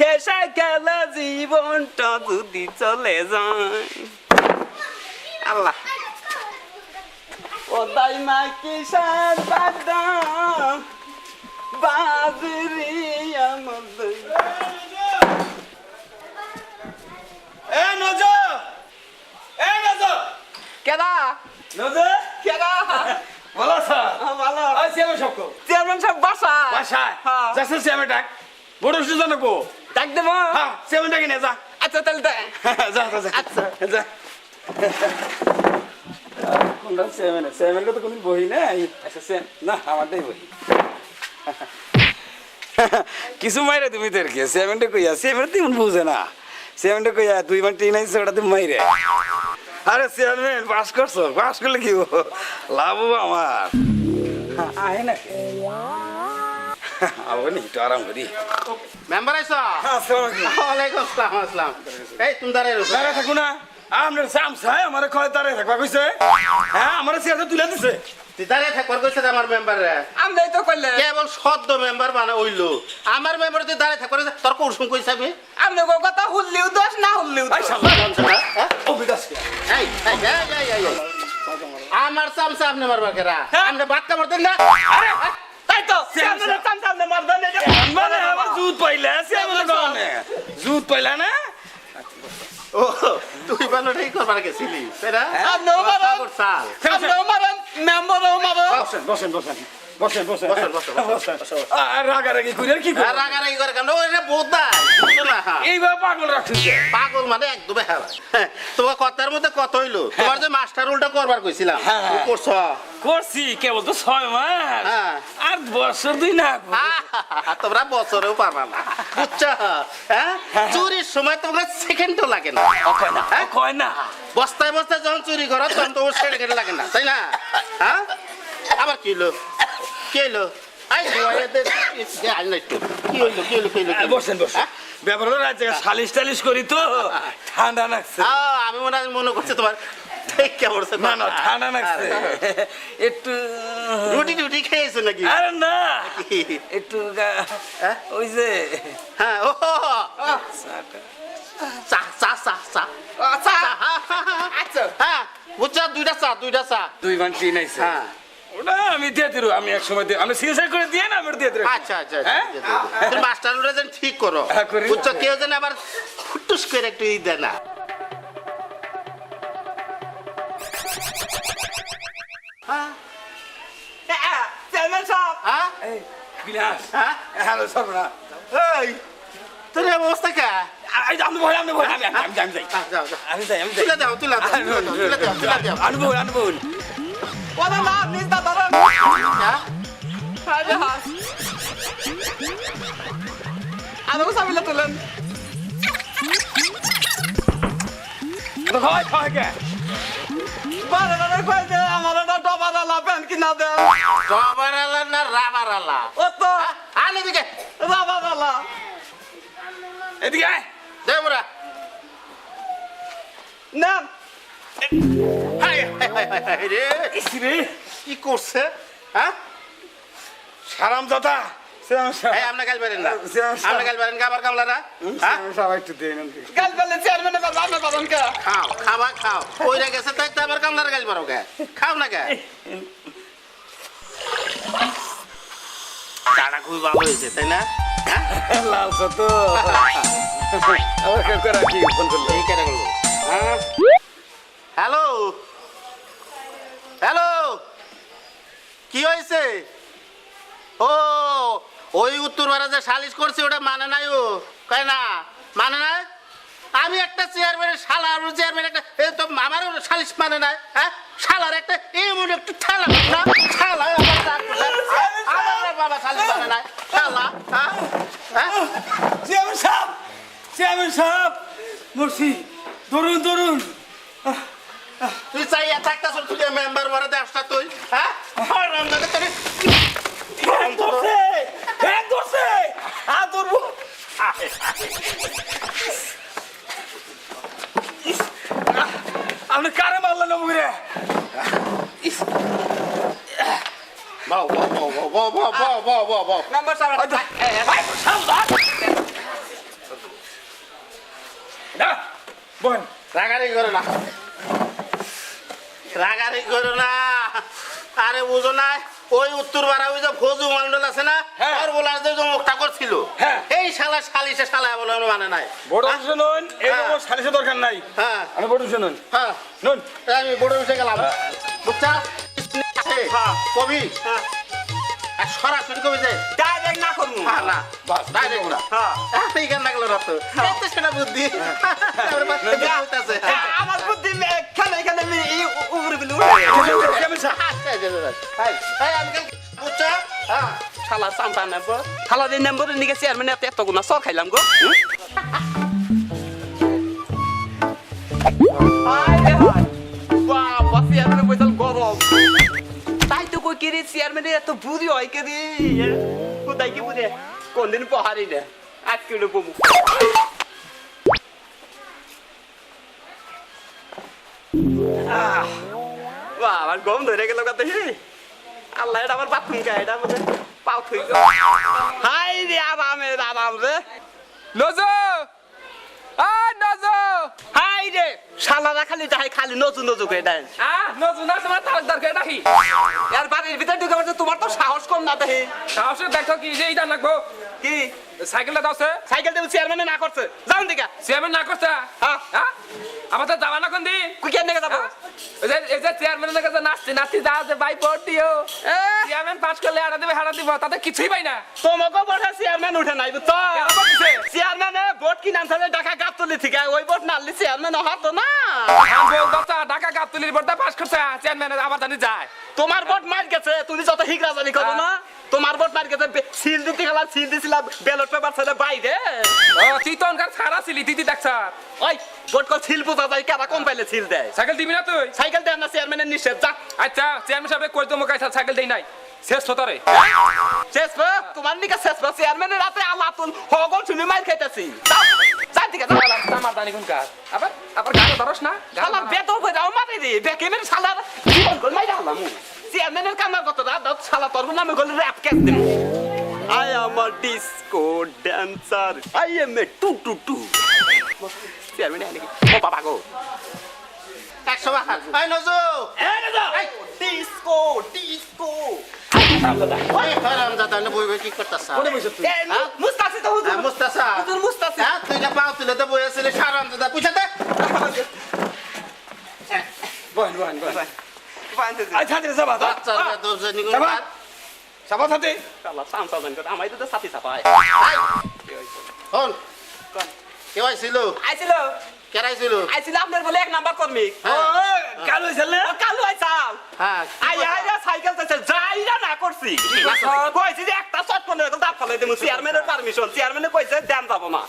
এসা গেলা জীবনটা যদি চলে যায় আল্লাহ ওদাই মা কিসার বাদা বাজরি আমাদের এ নজ এ নজ কেদা নজ কেদা ভালো স্যার ভালো চেয়ারম্যান সাহেব চেয়ারম্যান সাহেব বাসা বাসা হ্যাঁ যাচ্ছেন চেয়ারম্যান ডাক বড় সুযোগ ডাক দেবো। হ্যাঁ সিয়ামে ডাকি না যা। আচ্ছা তাহলে যা যা যা। আচ্ছা। যা। কোনটা সেভেন সেভেন তো কোনদিন বহি নাই। আচ্ছা সেন না আমারটাই বহি। কিছু মাইরে তুমি তোর কে? সেভেনটা কইয়া সেভেন তুমি বুঝে না। সেভেনটা কইয়া দুই বার টিন আইছে ওটা তুমি মাইরে। আরে চেয়ারম্যান পাস করছ? পাস করলে কি? লাভ আমার? আয় না। আবো নি একটু আরাম করি। মেম্বার আইসা ওয়ালাইকুম আসসালাম আসসালাম। এই তুমি দাঁড়াই রয়েছো দাঁড়ায় থাকো না। আপনার চামচাই আমার কয় দাঁড়ায় থাকবা কইছে? হ্যাঁ আমার চেয়ারটা তুলে দিছে। তুই দাঁড়িয়ে থাকবার কইছে আমার মেম্বার রে আমরাই তো করলে। কেবল সদ্য মেম্বার বানা হইল আমার মেম্বার তুই দাঁড়িয়ে থাকবার কইছে তোর কোন কইছে আমি? আপনি কথা হুললিও দোষ না হুললিও আই দোষ। শালা। হ্যাঁ? ও বিকাশ কে? এই, এই, এই, এই, এই, এই। আমার চামচা আপনি মারবার কেরা? হ্যাঁ? আপনি বাদ কামড় দেন না? আরে, নাই তো সামনে সামনে মারদা নে মানে আমার জুত পাইলা সামনে গানে জুত পাইলা না ও তুই বানো ঠিক করবার গেছিলি বসেন বসেন বসেন। বসেন বসেন। বসেন, বসেন, বসেন, বসেন। আর রাগারাগি করে কি আর রাগারাগি করে কেন? ওইটা বোধাই বুঝছ পাগল রাখছিস পাগল মানে হেলা তোমার কথার মধ্যে কত হইল? তোমার যে মাস্টার উল্টা করবার কইছিলাম। হ্যাঁ। করছ? করছি কেবল তো ছয় মাস। হ্যাঁ। আর বছর দুই না তোমরা বছরেও পারবা না। বুঝছ? হ্যাঁ? চুরির সময় তোমরা সেকেন্ডও লাগে না। কয় না হ্যাঁ? কয় না। বস্তায় বস্তায় যখন চুরি করো তখন তোমার সেকেন্ড লাগে না। তাই না? হ্যাঁ? আবার কি হলো কি হলো আই ধোয়াইয়া দে দে, আই না একটু। কি হইল কি হইল কি হইল বসেন বসেন। হ্যাঁ? ব্যাপার হলো রাত জায়গায় সালিশ টালিশ করি তো ঠান্ডা লাগছে আমি মনে মনে করছি তোমার না না ঠান্ডা লাগছে একটু রুটি টুটি খেয়েছো নাকি? আরে না। একটু হ্যাঁ? ওই যে হ্যাঁ ও চা চা চা চা আচ্ছা চা, হ্যাঁ, হ্যাঁ, হ্যাঁ। আচ্ছা। হ্যাঁ বুঝছ দুইটা চা দুইটা চা। দুই মান তিন আইছে হ্যাঁ। আমি দিয়ে দিল আমি এক সময় আমি সিনসার করে দিয়ে না আমি দিয়ে দিল আচ্ছা আচ্ছা, আচ্ছা হ্যাঁ? তুমি মাস্টার ওরা যেন ঠিক করো। হ্যাঁ, উচ্চ কেউ যেন আবার ফুটুস করে একটু ই দেয় না। হ্যাঁ? তোর অবস্থা কে? আমি যাই। আমি যাই তুলে দাও Ja. Hadi Hasan. Ano ko sabi latulan? Ano ko ay pake? Para na ko ay dela amara na doba na la pen kina de. Doba na la na raba na la. Oto. Ano bige? Raba na la. Edige ay. Demura. Nam. Hay hay hay hay. Isri. কি করছে হ্যাঁ? Serum দাদা। শ্যাম এই পারেন না। শ্যাম আপনি পারেন কাবার কামলারা হ্যাঁ? সবাই একটু দেন কাল পেলে চেয়ারম্যানে আপনি পাবেন কে? খাও খাবা খাও। কইরা গেছে তাই তো আবার কামলারা গাল পারো কে খাও না কে? চাটা খুবই ভালো হয়েছে তাই না? হ্যাঁ? লাল তো আবার কেউ করে কি ফোন করল? এই কেটে গেল হ্যাঁ? হ্যালো? হ্যালো? কি হয়েছে? ও, ওই উত্তর যে সালিশ করছে, ওটা মানে নাই ও। কয় না মানে না আমি একটা চেয়ারম্যানের শালা চেয়ারম্যান একটা তো আমারও সালিশ মানে নাই হ্যাঁ? শালার একটা, এমন একটু ঠালা, না? আমার বাবা সালিশ মানে নাই। শালা হ্যাঁ? চেয়ারম্যান সাহেব চেয়ারম্যান সাহেব মুর্শি ধরুন ধরুন। তুই চাই একটা তুই মেম্বার বড় দেশটা তুই হ্যাঁ হ্যাঁ হ্যাঁ আপনি কারে মারলেন মুখে বাও বাও বাও বাও বাও বাও বাও বাও বাও মেম্বার সাহেব না বোন রাগারাগি করো না রাগারাগি করো না। আরে বুঝো না ওই উত্তর পাড়া ওই যে ফজু মন্ডল আছে না হ্যাঁ। আর বলার যে মুখটা করছিল হ্যাঁ। এই শালা শালিশে শালা বলে মানে নাই। বড় শুনুন এরকম হ্যাঁ। সালিশে দরকার নাই। হ্যাঁ। আমি বড় শুনুন হ্যাঁ। নুন। আমি বড় বিষয়ে গেলাম। বুঝছা? হ্যাঁ। কবি? হ্যাঁ। আর সরাসরি কবি যে? ডাইরেক্ট না করব। হ্যাঁ না। বাস ডাইরেক্ট না। হ্যাঁ। এই গান লাগল রত এত সেটা বুদ্ধি? আমার বুদ্ধি মে- এখানে শালা সাম্পা নেব চেয়ারম্যান এত এত গুণা সব খাইলাম গো তাই তো কই কিরে চেয়ারম্যানের এত বুড়ি হয় কিরে কোথায় কি বুঝে কোনদিন পহারি না আজকে বমু আহ, বাহ আমার গম ধরে গেল হে। আল্লাহ এটা আমার বাথরুম কা? এটা মধ্যে পাও থই হাই রে আরামে আরাম রে নজো! আ নজো! হাই রে শালারা খালি যাই খালি নজু নজু করে দেয় আ নজো না তোমার তালুকদার কে ডাকি আর বাড়ির ভিতরে ঢুকে পড়ছে তোমার তো সাহস কম না দেখে। সাহসে দেখো কি যে এইটা লাগবো। কি? সাইকেলটা দাওছে সাইকেল দেবো চেয়ারম্যানে না করছে। যাও দিকা চেয়ারম্যান না করছে? হ্যাঁ। হ্যাঁ? আমার তো যাবা না কোন দিন। কুই কেন যাব? হ্যাঁ? এই যে চেয়ারম্যানের কাছে নাচছি নাচছি যা যে ভাই ভোট দিও। চেয়ারম্যান পাস করলে হারা দিবে হারা দিব তাতে কিছুই পাই না। তোমাকে বসে চেয়ারম্যান উঠে নাই কেন বলছে? ভোট কি নাম থাকে ঢাকা গাবতলি থেকে ওই ভোট নাললি চেয়ারম্যান হতো না। আম বল দস্তা ঢাকা গাবতলির ভোটটা পাস করছে চেয়ারম্যান আবার জানি যায়। তোমার ভোট মার গেছে তুমি যত হিগরা জানি করো না। তোমার ভোট মার গেছে সিল দিতে গেলাম সিল দিছিলাম ব্যালট পেপার ছেলে বাইরে। তুই তো অনকার ছাড়া ছিলি তুই দেখ ওই ভোট কল সিল বোঝা যায় কারা কম পাইলে সিল দেয়? সাইকেল দিবি না তুই? সাইকেল দেন না চেয়ারম্যানের নিষেধ যা। আচ্ছা চেয়ারম্যান সাহেব কই তো মোকাই সাইকেল দেই নাই। শেষ হতো রে। শেষ তোমার নিকা শেষ চেয়ারম্যানের রাতে আল্লাহ তুল হগল শুনে মাইর খাইতেছি। আমার দানি কোন কাজ? আবার আবার গাড়ি ধরস না? শালার বেতন কই যাও মারি রে শালার জীবন কল মাইরা হলাম চেয়ারম্যানের কত রাত দাও শালা তোর নামে গলে র‍্যাপ কেস দিম I am a disco dancer I am a two two two chairman নাকি? ও বাবা গো। একশো বাহার। এই নজু, ডিসকো ডিসকো করতাছা? এ তো হুজুর। হ্যাঁ, মুস্তাসা। হুজুর মুস্তাসি হ্যাঁ, তুই না পাও তুলে তো বই আছিলি, হারামজাদা। পুইছা দে। বহেন বহেন বহেন পাইতে আই ছাত্রী সাবা বাচ্চার মেয়ে দশজনী করে সাবা বাদ। সাবা ছাত্রী শালা সামসা আমাই তো সাথী সাপায় এই, কেউ আইছিল? আইছিল। কেরা আইছিল? আইছিল আপনার বলে এক নাম্বার কর্মী। হ্যাঁ। কালো ছেলে ও কালু আইসাল হ্যাঁ, আই? আই সাইকেল চাইছে। যাইরা না করছি। কইছি যে একটা শট এরকম দাপ ফলাই দেবো চেয়ারম্যানের পারমিশন চেয়ারম্যানে কইছে দেন যাব না।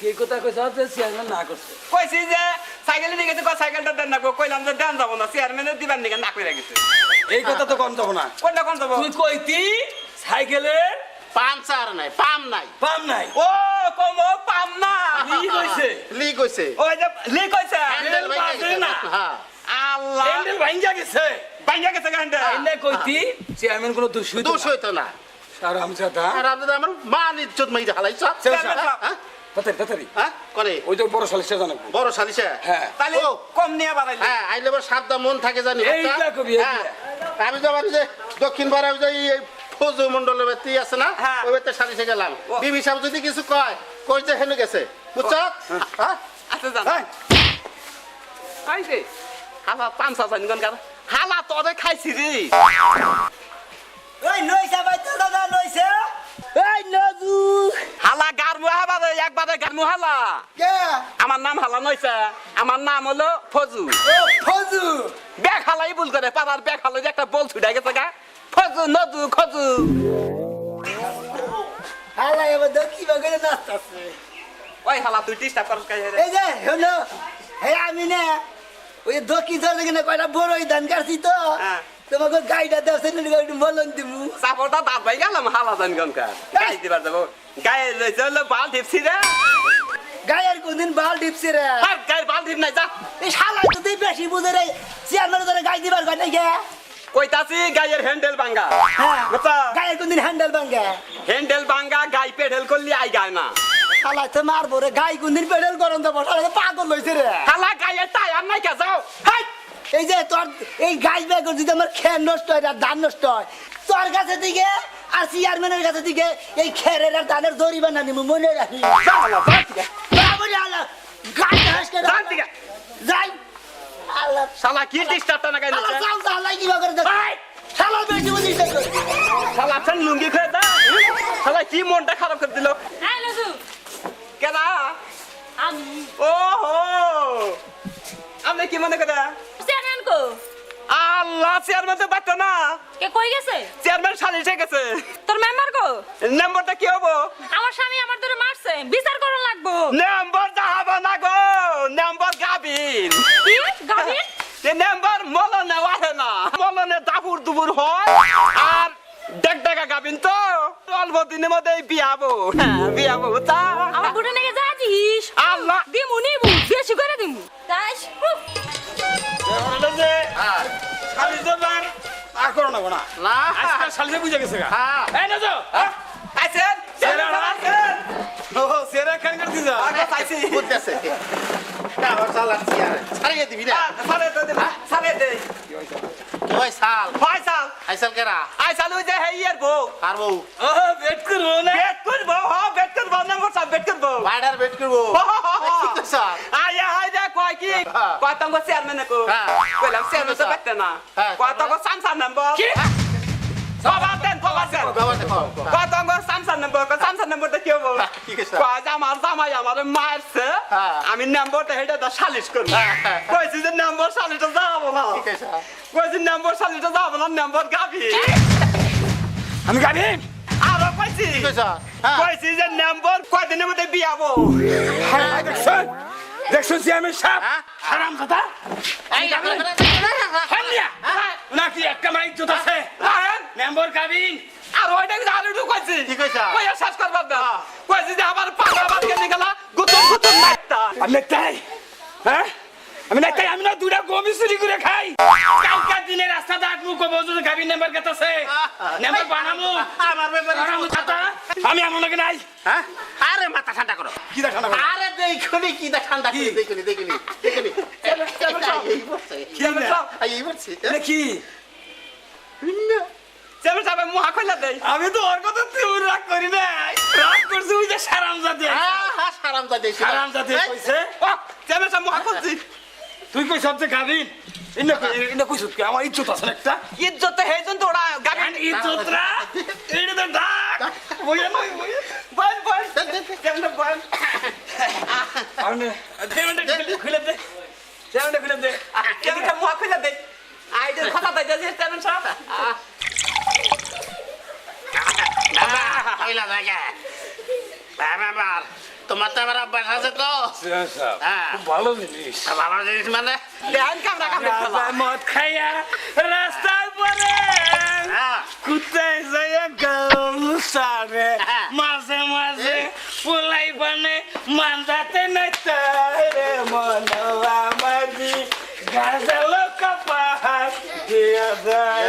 কি কথা কইছ? যে চেয়ারম্যান না করছে। কইছি যে সাইকেলে নিয়ে গেছে সাইকেলটা দেন না কইলাম যে দেন যাব না। চেয়ারম্যানের দিবার নিকে না কইরা গেছে। এই কথা তো কম যাব না। কোনটা কোন যাব? তুই কইতি সাইকেলে পাঞ্চার নাই, পাম নাই। পাম নাই। ও কম পাম না। কি কইছে। লিক হইছে। ওই যে লি কইছে। হ্যান্ডেল ভাঙা বাজে গেছে। না। হ্যাঁ। আল্লাহ। হ্যান্ডেল ভাঙ্গা গেছে। বাইঙ্গা গেছে গান্ডা এনে কইতি চেয়ারম্যান কোনো দোষ হইতো দোষ হইতো না। আরামজাদা হারামজাদা আমার মান ইজ্জত মাইরা হালাইছ। তাড়াতাড়ি তাড়াতাড়ি। হ্যাঁ, করে। ওই তো বড় সালিশে জানাব। বড় সালিশে? হ্যাঁ। তাহলে কম নিয়ে বাড়াইলি। হ্যাঁ, আইলে সাতটা মন থাকে জানি এইটা? কবি। হ্যাঁ, আমি যে দক্ষিণ পাড়া যে এই ফৌজু মন্ডলের ব্যক্তি আছে না হ্যাঁ। ওই ব্যক্তি সালিশে গেলাম। বিবি সাহেব যদি কিছু কয় কই যে হেনে গেছে? বুঝছ? হ্যাঁ? আচ্ছা জান হ্যাঁ আইছে হালা জানি কার হালা তোরে খাইছি রে। ওই নইসা বাইতে দাদা নইসা এই নজু। হালা গার মুহাবারে একবারে গার মুহালা। কে? আমার নাম হালা নইছে আমার নাম হলো ফজু। ও ফজু! ব্যাগ হালাই ভুল করে পাড়ার ব্যাগ হালাই একটা বল ছুটে গেছে গা। ফজু নজু খজু। হালা এবার দেখি বাগরে নাচতাছে। ওই হালা তুই ডিস্টার্ব করস কাই রে? এই যে হলো হে আমি না ওই দকি ধরে কিনা কয়টা বড়ই ধান কাটছি তো। হ্যাঁ। তোমাকে গাইটা দেওয়া সেটা একটু বলন দিমু। সাপোর্টটা দাঁত ভাই গেলাম হালা জানি কোন কার গাই দিবার যাব। গায়ে লইছে হলো বাল টিপছি রে। গায়ের কোনদিন বাল ডিপছে রে। আর গায়ের বাল টিপ নাই যা। এই শালা তো তুই বেশি বুঝে রে চেয়ারম্যান ধরে গাই দিবার কয় নাই গে? কইতাছি গায়ের হ্যান্ডেল ভাঙ্গা হ্যাঁ বুঝছা? গায়ের কোনদিন হ্যান্ডেল ভাঙ্গে হ্যান্ডেল ভাঙ্গা গাই পেডেল করলি আই গায় না। শালা তো মারবো রে গাই কোনদিন পেডেল গরম দেবো শালা পাগল হয়েছে রে। শালা গায়ে টায়ার নাই কে যাও। হাই! এই যে তোর এই গাই ব্যাগর যদি আমার খের নষ্ট হয় আর ধান নষ্ট হয় তোর কাছে দিকে আর চেয়ারম্যানের কাছে দিকে এই খেরের আর ধানের দড়ি বানানি মনে রাখি। যাই। শালা কি না করে দেখ শালা বেশি বুঝিস না শালা আপনি লুঙ্গি খেয়ে দা। শালা কি মনটা খারাপ করে দিল? হ্যাঁ কেনা আমি। ও হো আপনি কি মনে করে চেয়ারম্যান আল্লাহ চেয়ারম্যান তো পারতো না। কে কই গেছে? চেয়ারম্যান সালিশ গেছে। তোর মেম্বার কো নম্বরটা কি হব? আমার স্বামী আমার ধরে মারছে। বিচার করা লাগবো। নম্বর যাব না গো। নম্বর গাবিন কি? গাভীর? এ নম্বর মলনে ওঠে না। মলনে দাবুর দুবুর হয়। আর দেখ দেখা গাবিন তো। অল্প দিনের মধ্যে বিয়াবো। হ্যাঁ বিয়াবো তা। আমার বুড়ে নাকি যাচ্ছিস আল্লাহ। দিমু নিবু বেশি করে দিমু। তাই আর করো না না। আজকাল শালিশে বুঝে গেছে গা। হ্যাঁ। এই না যাও আইছেন চেয়ারম্যান আইছেন ও সেরা খান করে আগে চাইছি বুঝতেছে। আবার চালাচ্ছি আর ছাড়িয়ে দিবি না? সারে দে দে। সারে দে। ওই সাল ফয়সাল আইসাল কেরা? আইসাল ওই যে হেইয়ের বউ। আর বউ? ও বেট করব না। বেট করব হ বেট করব নম্বর সব বেট করব। বাইডার বেট করব। স্যার কয় কি হ্যাঁ। কয় তঙ্গ চেয়ারম্যান কো হ্যাঁ। কইলাম চেয়ারম্যান তো বেটতে না হ্যাঁ, কয় তঙ্গ সামসার নম্বর কি? সবার দেন দেন বাবা দেখো কয় তঙ্গ সামসার নম্বর কয় সামসার নম্বরটা কি হব হ্যাঁ। কয় আমার জামাই আমার মারছে হ্যাঁ। আমি নম্বরটা হেটা দা সালিশ করব হ্যাঁ, হ্যাঁ। কইছি যে নম্বর সালিশটা যাব না কইছি নম্বর সালিশটা যাব না নম্বর গাবি আমি গাবিন আরও কইছি হ্যাঁ কইছি যে নম্বর কয়দিনের মধ্যে বিয়াবো হারাই দেখছুন দেখছুন যে আমি সাপ হারাম দাদা। এই হামিয়া নাকি একটা মাইক জুত আছে? রাহেন মেম্বার গাবিন আর ওইটা কিন্তু আলু একটু কইছি। ঠিক আছে। কই আর শেষ করবার না কইছি যে আমার পাগলা বাদ কেন গেলা গুতুম গুতুম মারতা আমি তাই হ্যাঁ? আমি নেতাই আমি না দুটা গমি চুরি করে খাই। কালকার দিনে রাস্তা দাঁত মুখ বলছো গাবি গাবিন নাম্বার কত আছে নাম্বার বানামু। আমার ব্যাপারে বানামু ছাতা। আমি এমন লাগে নাই? হ্যাঁ? আরে মাথা ঠান্ডা করো। কি দেখা না আরে দেখুনি কি দা ঠান্ডা কি? দেখুনি দেখুনি দেখুনি। এই চেয়ারম্যান সাহেব এই বলছে কি চেয়ারম্যান সাহেব মুহা কইলা দেই। আমি তো ওর কথা তুই রাগ করি না রাগ করছি ওই যে হ্যাঁ দেখি কইছে। ও মুহা তুই কই সবচেয়ে গাবিন ইন্না কই ইন্না কই সুত আমার ইজ্জত আছে একটা ইজ্জত হেজন তো ওরা And ইজ্জত রা এটা তো ডাক বইয়া নই বইয়া বল বল চেয়ারম্যান বল আরে পেমেন্ট খুলে দে পেমেন্ট খুলে দে সাহেব মুহা কইলা দেই আইডের কথা দেই সাহেব কইলা জায়গা বাবার তোমার তো আমার অভ্যাস আছে তো। হ্যাঁ ভালো জিনিস। ভালো জিনিস মানে। দেন কামরা কামরা মদ খাইয়া রাস্তার পরে হ্যাঁ। কুত্তায় যায় গরু সারে। হ্যাঁ। মাঝে মাঝে ফুলাই বানে মান্দাতে নইতারে মনবা মাঝি গাজালো কপাহাত দিয়া যায়।